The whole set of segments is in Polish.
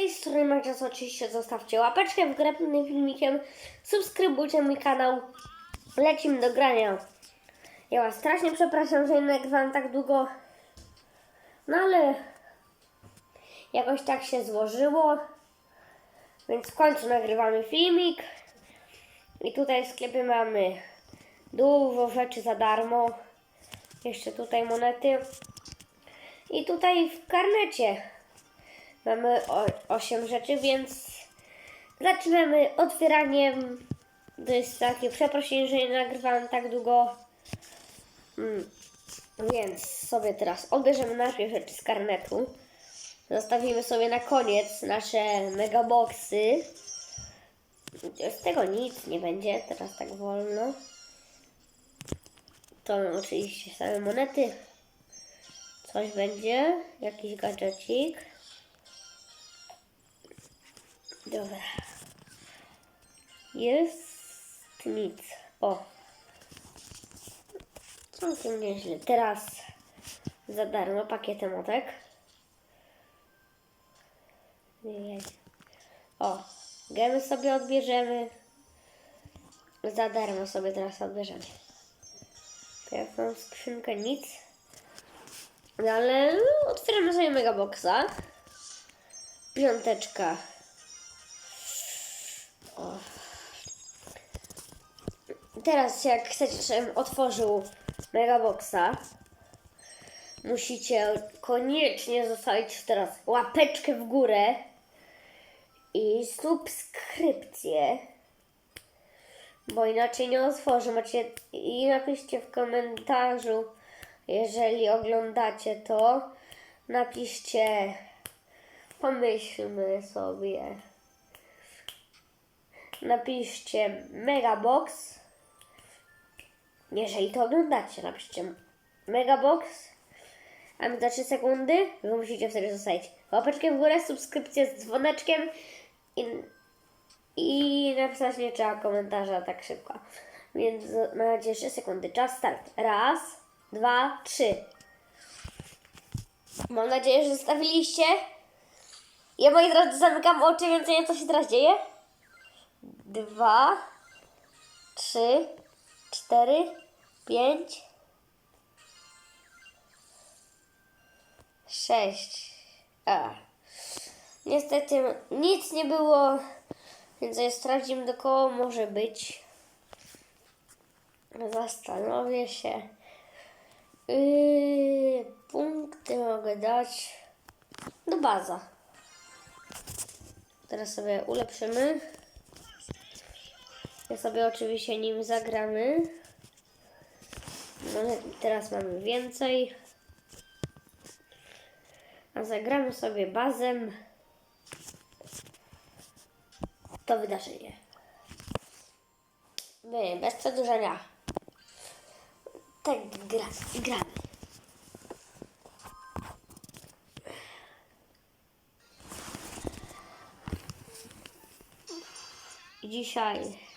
tej strony Macias oczywiście zostawcie łapeczkę w tym filmikiem, subskrybujcie mój kanał, lecimy do grania. Ja was strasznie przepraszam, że nagrywam tak długo, no ale jakoś tak się złożyło, więc w końcu nagrywamy filmik. I tutaj w sklepie mamy dużo rzeczy za darmo, jeszcze tutaj monety. I tutaj w karnecie mamy 8 rzeczy, więc zaczynamy otwieraniem. To jest takie przepraszam, że nie nagrywałem tak długo. Mm. Więc sobie teraz odbierzemy najpierw rzeczy z karnetu. Zostawimy sobie na koniec nasze megaboxy. Z tego nic nie będzie, teraz tak wolno. To oczywiście same monety. Coś będzie, jakiś gadżecik. Dobra. Jest nic. O. Całkiem nieźle. Teraz za darmo pakiet emotek. O, gemy sobie odbierzemy. Za darmo sobie teraz odbierzemy. Pierwszą skrzynkę nic. No ale otwieramy sobie megaboxa. Piąteczka. Teraz jak chcecie, żebym otworzył megaboxa, musicie koniecznie zostawić teraz łapeczkę w górę i subskrypcję. Bo inaczej nie otworzę. Macie i napiszcie w komentarzu, jeżeli oglądacie to, napiszcie, pomyślmy sobie. Napiszcie Megabox. Jeżeli to oglądacie, napiszcie Megabox. A my za 3 sekundy wy musicie wtedy zostawić łapeczkę w górę, subskrypcję z dzwoneczkiem i, i napisać nie trzeba komentarza tak szybko. Więc macie 3 sekundy. Czas start. Raz, dwa, trzy. Mam nadzieję, że zostawiliście. Ja moi drodzy zamykam oczy, więc nie wiem co się teraz dzieje. Dwa, trzy, cztery, pięć, sześć. A. Niestety nic nie było, więc ja sprawdzimy do koło może być. Zastanowię się. Yy, punkty mogę dać do baza. Teraz sobie ulepszymy. Ja sobie oczywiście nim zagramy. No, teraz mamy więcej. A zagramy sobie bazem to wydarzenie. My, bez przedłużenia. Tak gra, gramy. Dzisiaj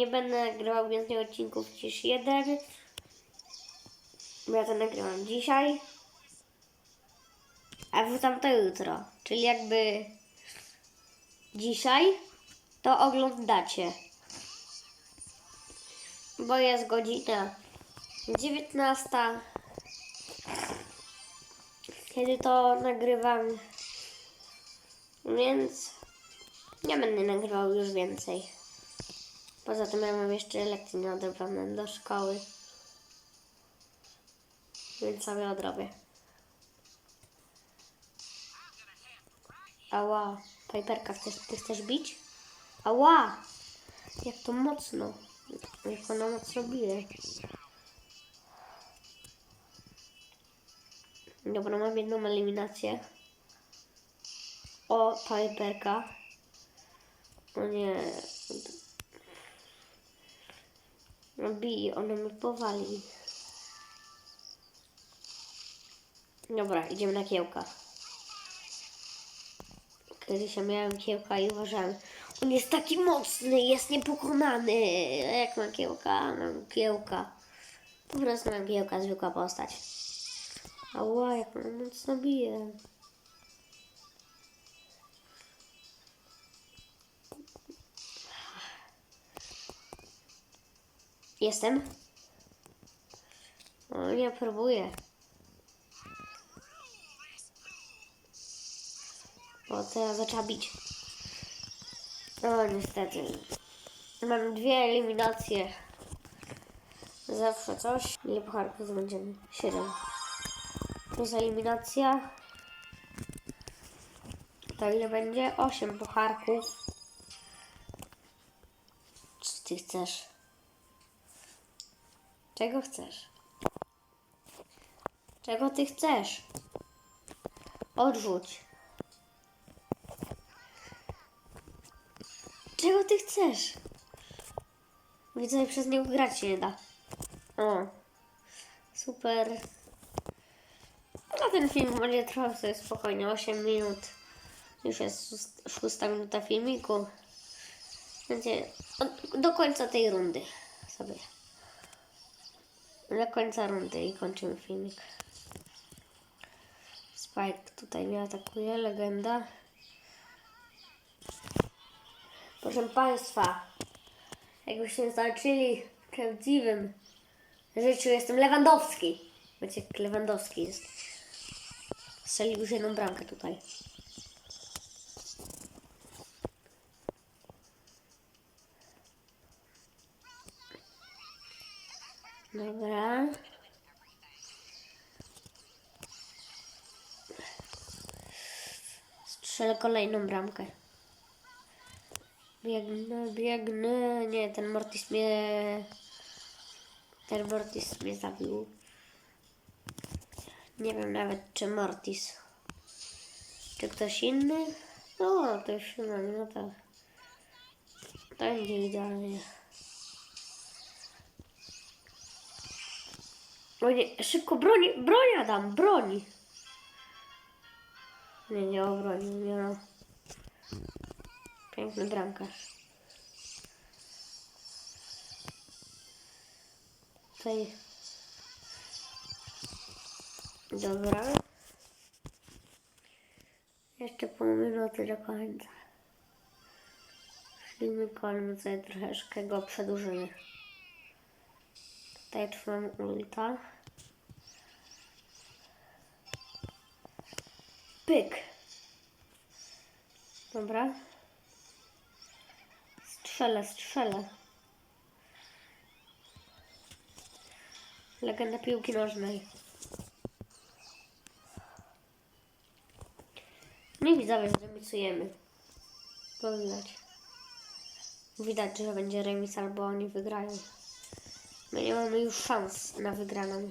nie będę nagrywał więcej odcinków niż jeden. Bo Ja to nagrywam dzisiaj. A wrzucam to jutro. Czyli jakby dzisiaj to oglądacie. Bo jest godzina 19. Kiedy to nagrywam. Więc nie będę nagrywał już więcej. Poza tym ja mam jeszcze lekcje nieodebrane do szkoły. Więc sobie odrobię. Ała, Piperka, chcesz, ty chcesz bić? Ała! Jak to mocno. Jak ona mocno bije. Dobra, mam jedną eliminację. O, Piperka. O nie. No bij, ona mnie powali. Dobra, idziemy na kiełka. Kiedyś ja miałem kiełka i uważałem, on jest taki mocny, jest niepokonany. Jak mam kiełka? Mam kiełka. Po prostu mam kiełka, zwykła postać. Ała, jak mocno bije. Jestem. O, nie próbuję. O, teraz zaczęła bić. O, niestety. Mam dwie eliminacje. Zawsze coś. Ile pucharków zdobędziemy? Siedem. Plus eliminacja. To ile będzie? Osiem pucharków. Co ty chcesz? Czego chcesz? Czego ty chcesz? Odrzuć. Czego ty chcesz? Widzę, że przez niego grać się nie da. O. Super. No ten film będzie trwał sobie spokojnie 8 minut. Już jest szóst- szósta minuta filmiku. Będzie do końca tej rundy sobie. Do końca rundy i kończymy filmik. Spike tutaj mnie atakuje, legenda. Proszę Państwa, jakbyście zobaczyli w prawdziwym życiu jestem Lewandowski. Jak Lewandowski jest. Strzelił już jedną bramkę tutaj. Dobra. Strzelę kolejną bramkę. Biegnę, biegnę. Nie, ten Mortis mnie... Ten Mortis mnie zabił. Nie wiem nawet, czy Mortis. Czy ktoś inny? No, to już no, no to... To będzie O nie, szybko broni, broń Adam, broń! Nie, nie obronił, nie no. Piękny bramkarz. Tutaj. Dobra. Jeszcze pół minuty do końca. Filmik kolmy sobie troszeczkę go przedłużymy. Tutaj trwam ulta. Pyk. Dobra. Strzelę, strzelę. Legenda piłki nożnej. Nie widzowie, zremisujemy. To widać. Widać, że będzie remis albo oni wygrają. My nie mamy już szans na wygraną.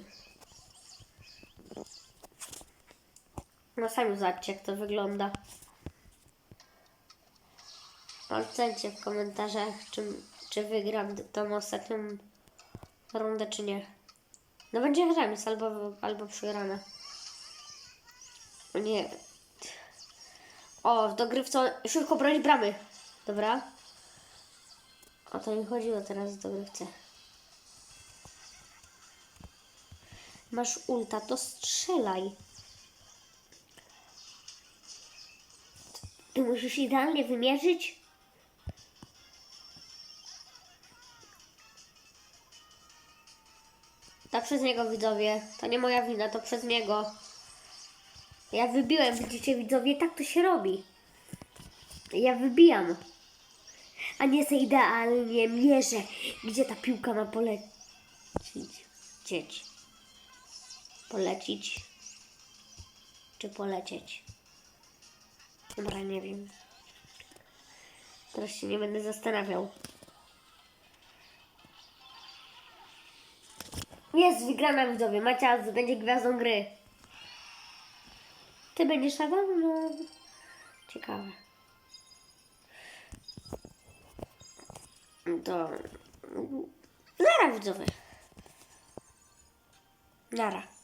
No sami zobaczcie, jak to wygląda. Ocencie w komentarzach, czy, czy wygram tą ostatnią rundę, czy nie. No będzie remis albo, albo przegrana. O Nie. O, w dogrywce szybko broni bramy. Dobra. O to mi chodziło teraz w dogrywce. Masz ulta, to strzelaj. Ty musisz idealnie wymierzyć. To przez niego widzowie. To nie moja wina, to przez niego. Ja wybiłem, widzicie widzowie, tak to się robi. Ja wybijam. A nie se idealnie mierzę, gdzie ta piłka ma polecić. Cieć. Polecić. Czy polecieć. Dobra, nie wiem. Teraz się nie będę zastanawiał. Jest wygrana widzowie. Maciaz będzie gwiazdą gry. Ty będziesz Adam? No. Ciekawe. To... Nara widzowie. Nara.